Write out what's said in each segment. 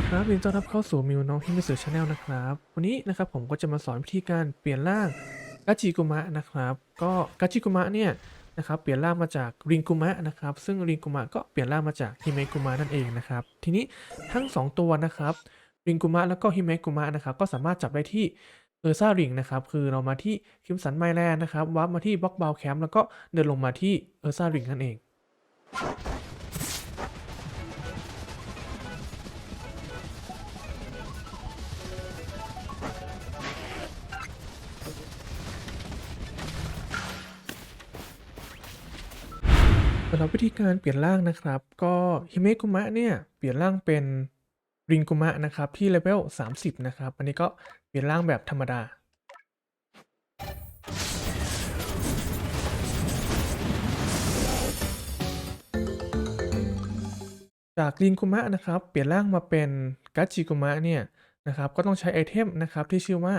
ดีครับยินดีต้อนรับเข้าสู่มิวน้องฮิมิสึชาแนลนะครับ วันนี้นะครับผมก็จะมาสอนวิธีการเปลี่ยนร่างกาจิกุมะนะครับ ก็กาจิกุมะเนี่ยนะครับเปลี่ยนร่างมาจากริงกุมะนะครับ ซึ่งริงกุมะก็เปลี่ยนร่างมาจากฮิเมกุมะนั่นเองนะครับ ทีนี้ทั้ง 2 ตัวนะครับริงกุมะแล้วก็ฮิเมกุมะนะครับ ก็สามารถจับได้ที่เออร์ซ่าริงนะครับ คือเรามาที่คิมสันไมแลนนะครับวับมาที่บล็อกบาวแคมป์แล้วก็เดินลงมาที่เออร์ซ่าริงนั่นเอง สำหรับวิธีการเปลี่ยนร่างนะครับ ก็ฮิเมกุมะเนี่ยเปลี่ยนร่างเป็นริงกุมะนะครับที่เลเวล 30 นะครับ อันนี้ก็เปลี่ยนร่างแบบธรรมดา จากรินกุมะนะครับเปลี่ยนร่างมาเป็นกัจจิกุมะเนี่ยนะครับก็ต้องใช้ไอเทมนะครับที่ชื่อว่า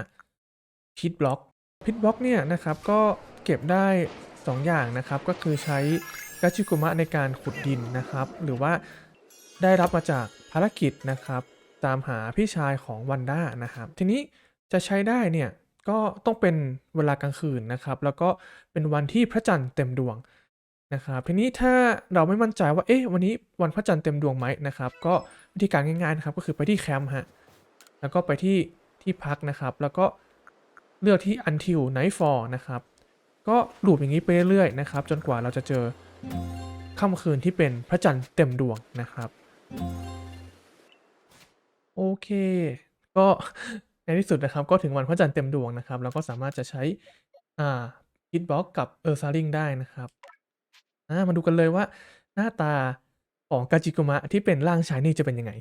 พิทบล็อกพิทบล็อกเนี่ยนะครับก็เก็บได้ 2 อย่างนะครับก็คือใช้ กัจจิกุมะในการขุดดินนะครับ หรือว่าได้รับมาจากภารกิจนะครับ ตามหาพี่ชายของวันด้านะครับ ทีนี้จะใช้ได้เนี่ยก็ต้องเป็นเวลากลางคืนนะครับ แล้วก็เป็นวันที่พระจันทร์เต็มดวงนะครับทีนี้ถ้าเราไม่มั่นใจว่าเอ๊ะวันนี้วันพระจันทร์เต็มดวงไหมนะครับ ก็วิธีการง่ายๆนะครับก็คือไปที่แคมป์ฮะแล้วก็ไปที่ที่พักนะครับ แล้วก็เลือกที่ until nightfall นะครับ ก็ลูปอย่างนี้ไปเรื่อยๆนะครับ จนกว่าเราจะเจอ ค่ำคืนที่เป็นพระจันทร์เต็มดวงนะครับ โอเค ก็ในที่สุดนะครับก็ถึงวันพระจันทร์เต็มดวงนะครับเราก็สามารถจะใช้อ่าฮิตบ็อกกับเออร์ซาริงได้นะครับมาดูกันเลยว่าหน้าตาของกาจิกุมะที่เป็นร่างชายนี่จะเป็นยังไง